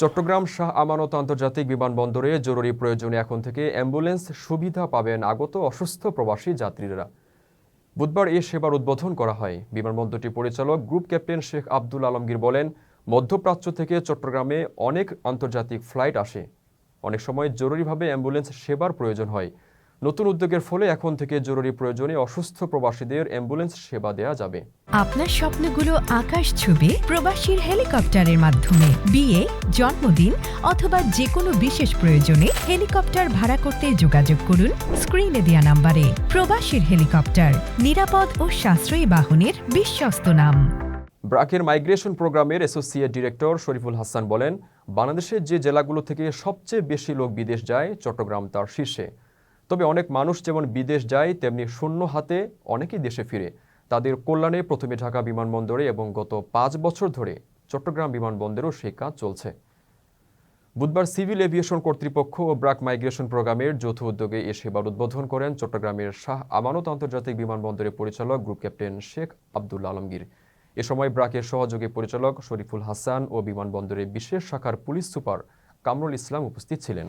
চট্টগ্রাম শাহ আমানত আন্তর্জাতিক বিমানবন্দরে জরুরি প্রয়োজনে এখন থেকে অ্যাম্বুলেন্স সুবিধা পাবেন আগত অসুস্থ প্রবাসী যাত্রীরা। বুধবার এ সেবার উদ্বোধন করা হয়। বিমানবন্দরটির পরিচালক গ্রুপ ক্যাপ্টেন শেখ আব্দুল আলমগীর বলেন, মধ্যপ্রাচ্য থেকে চট্টগ্রামে অনেক আন্তর্জাতিক ফ্লাইট আসে। অনেক সময় জরুরিভাবে অ্যাম্বুলেন্স সেবার প্রয়োজন হয়। নতুন উদ্যোগের ফলে এখন থেকে জরুরি প্রয়োজনে অসুস্থ প্রবাসীদের অ্যাম্বুলেন্স সেবা দেওয়া যাবে। আপনার স্বপ্নগুলো আকাশ ছবি প্রবাসীর হেলিকপ্টারের মাধ্যমে। বিয়ে, জন্মদিন অথবা যে কোনো বিশেষ প্রয়োজনে হেলিকপ্টার ভাড়া করতে যোগাযোগ করুন স্ক্রিনে দেয়া নাম্বারে। প্রবাসীর হেলিকপ্টার, নিরাপদ ও সাশ্রয়ী বাহনের বিশ্বস্ত নাম। ব্রাকের মাইগ্রেশন প্রোগ্রামের অ্যাসোসিয়েট ডিরেক্টর শরীফুল হাসান বলেন, বাংলাদেশের যে জেলাগুলো থেকে সবচেয়ে বেশি লোক বিদেশ যায় চট্টগ্রাম তার শীর্ষে। তবে অনেক মানুষ যেমন বিদেশ যায়, তেমনি শূন্য হাতে অনেকেই দেশে ফিরে। তাদের কল্যাণে প্রথমে ঢাকা বিমানবন্দরে এবং গত পাঁচ বছর ধরে চট্টগ্রাম বিমানবন্দরেও সেই কাজ চলছে। বুধবার সিভিল এভিয়েশন কর্তৃপক্ষ ও ব্রাক মাইগ্রেশন প্রোগ্রামের যৌথ উদ্যোগে এ সেবার উদ্বোধন করেন চট্টগ্রামের শাহ আমানত আন্তর্জাতিক বিমানবন্দরের পরিচালক গ্রুপ ক্যাপ্টেন শেখ আব্দুল আলমগীর। এ সময় ব্রাকের সহযোগী পরিচালক শরীফুল হাসান ও বিমানবন্দরের বিশেষ শাখার পুলিশ সুপার কামরুল ইসলাম উপস্থিত ছিলেন।